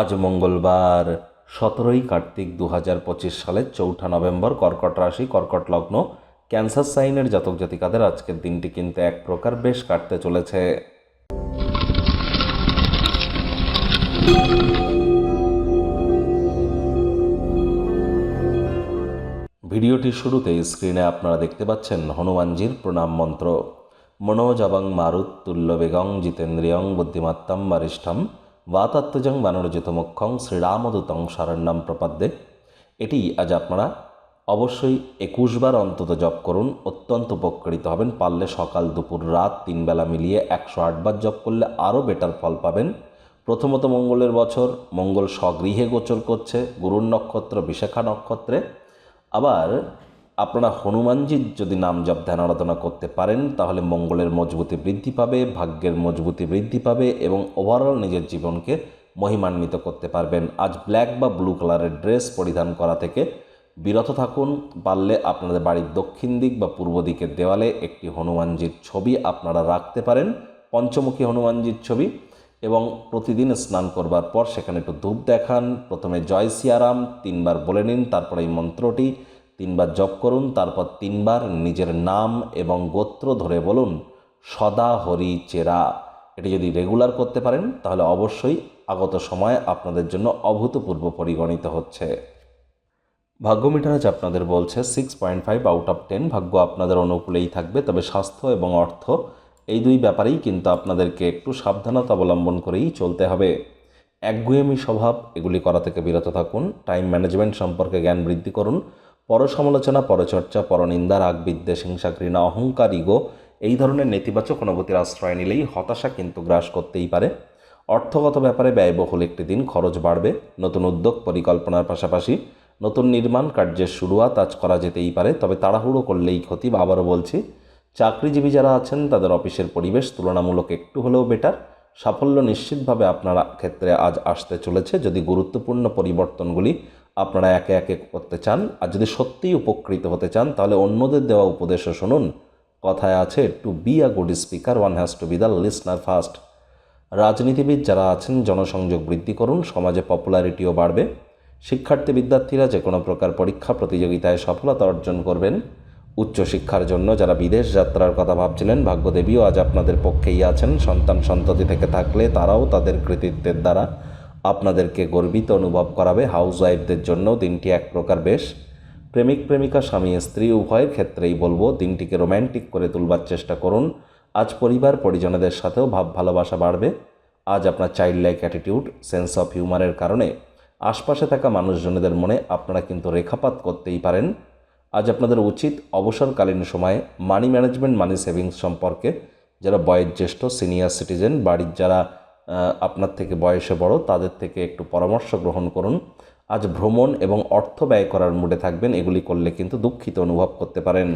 আজ মঙ্গলবার, সতেরোই কার্তিক দু হাজার পঁচিশ সালের চৌঠা নভেম্বর, কর্কট রাশি, কর্কট লগ্ন, ক্যান্সার সাইনের জাতক জাতিকাদের আজকের দিনটি কিন্তু এক প্রকার বেশ কাটতে চলেছে। ভিডিওটির শুরুতেই স্ক্রিনে আপনারা দেখতে পাচ্ছেন হনুমানজির প্রণাম মন্ত্র। মনোজবং মারুত তুল্য বেগং জিতেন্দ্রিয়ং বুদ্ধিমত্তম বরিষ্ঠম। বাতাত্মজং বানরজিত মুখ্যং শ্রীরামদূতং শরণ্যম প্রপদ্যে এটি আজ আপনারা অবশ্যই একুশবার অন্তত জপ করুন অত্যন্ত উপকৃত হবেন পারলে সকাল দুপুর রাত তিন বেলা মিলিয়ে একশো আটবার জপ করলে আরও বেটার ফল পাবেন প্রথমত মঙ্গলের বছর মঙ্গল স্বগৃহে গোচর করছে গুরুর নক্ষত্র বিশাখা নক্ষত্রে আবার আপনারা হনুমানজির যদি নাম জপ ধ্যান আরাধনা করতে পারেন, তাহলে মঙ্গলের মজবুতি বৃদ্ধি পাবে, ভাগ্যের মজবুতি বৃদ্ধি পাবে এবং ওভারঅল নিজের জীবনকে মহিমান্বিত করতে পারবেন। আজ ব্ল্যাক বা ব্লু কালারের ড্রেস পরিধান করা থেকে বিরত থাকুন। পারলে আপনাদের বাড়ির দক্ষিণ দিক বা পূর্ব দিকের দেওয়ালে একটি হনুমানজির ছবি আপনারা রাখতে পারেন, পঞ্চমুখী হনুমানজির ছবি এবং প্রতিদিন স্নান করবার পর সেখানে একটু ধূপ দেখান। প্রথমে জয় সিয়ারাম, তিনবার বলে নিন, তারপর এই মন্ত্রটি তিনবার জপ করুন, তারপর তিনবার নিজের নাম এবং গোত্র ধরে বলুন, সদা হরি চেরা। এটি যদি রেগুলার করতে পারেন, তাহলে অবশ্যই আগত সময় আপনাদের জন্য অভূতপূর্ব পরিগণিত হচ্ছে। ভাগ্য মিটার আপনাদের বলছে six point five out of ten ভাগ্য আপনাদের অনুকূলেই থাকবে, তবে স্বাস্থ্য এবং অর্থ এই দুই ব্যাপারেই কিন্তু আপনাদেরকে একটু সাবধানতা অবলম্বন করেই চলতে হবে। একগুয়েমি স্বভাব, এগুলি করা থেকে বিরত থাকুন টাইম ম্যানেজমেন্ট সম্পর্কে জ্ঞান বৃদ্ধি করুন পরসমালোচনা, পরচর্চা, পরনিন্দা রাগ বিদ্বেষ হিংসা ঘৃণা অহংকার, ইগো এই ধরনের নেতিবাচক অনুভূতির আশ্রয় নিলেই হতাশা কিন্তু গ্রাস করতেই পারে। অর্থগত ব্যাপারে ব্যয়বহুল একটি দিন, খরচ বাড়বে, নতুন উদ্যোগ, পরিকল্পনার পাশাপাশি নতুন নির্মাণ কার্যের শুরুয়াত আজ করা যেতেই পারে, তবে তাড়াহুড়ো করলেই ক্ষতি বা আবারও বলছি, চাকরিজীবী যারা আছেন তাদের অফিসের পরিবেশ তুলনামূলক একটু হলেও বেটার সাফল্য নিশ্চিতভাবে আপনার ক্ষেত্রে আজ আসতে চলেছে, যদি গুরুত্বপূর্ণ পরিবর্তনগুলি আপনারা একে একে করতে চান। আর যদি সত্যিই উপকৃত হতে চান, তাহলে অন্যদের দেওয়া উপদেশও শুনুন। কথায় আছে to be a good speaker one has to be the listener first রাজনীতিবিদ যারা আছেন, জনসংযোগ বৃদ্ধি করুন, সমাজে পপুলারিটিও বাড়বে। শিক্ষার্থী বিদ্যার্থীরা যে কোনো প্রকার পরীক্ষা, প্রতিযোগিতায় সফলতা অর্জন করবেন। উচ্চশিক্ষার জন্য যারা বিদেশ যাত্রার কথা ভাবছিলেন, ভাগ্যদেবীও আজ আপনাদের পক্ষেই আছেন। সন্তান সন্ততি থেকে থাকলে তারাও তাদের কৃতিত্বের দ্বারা আপনাদেরকে গর্বিত অনুভব করাবে হাউস ওয়াইফদের জন্য দিনটি এক প্রকার বেশ। প্রেমিক, প্রেমিকা, স্বামী, স্ত্রী, উভয়ের ক্ষেত্রেই বলব, দিনটিকে রোম্যান্টিক করে তুলবার চেষ্টা করুন। আজ পরিবার, পরিজনদের সাথেও ভাব ভালোবাসা বাড়বে। আজ আপনার child like attitude sense of হিউমারের কারণে আশপাশে থাকা মানুষজনদের মনে আপনারা কিন্তু রেখাপাত করতেই পারেন। আজ আপনাদের উচিত অবসরকালীন সময়ে মানি ম্যানেজমেন্ট মানি সেভিংস সম্পর্কে যারা বয়োজ্যেষ্ঠ সিনিয়র সিটিজেন বাড়ির যারা আপনার থেকে বয়সে বড়, তাদের থেকে একটু পরামর্শ গ্রহণ করুন। আজ ভ্রমণ এবং অর্থ ব্যয় করার মুডে থাকবেন, এগুলি করলে কিন্তু দুঃখিত অনুভব করতে পারেন।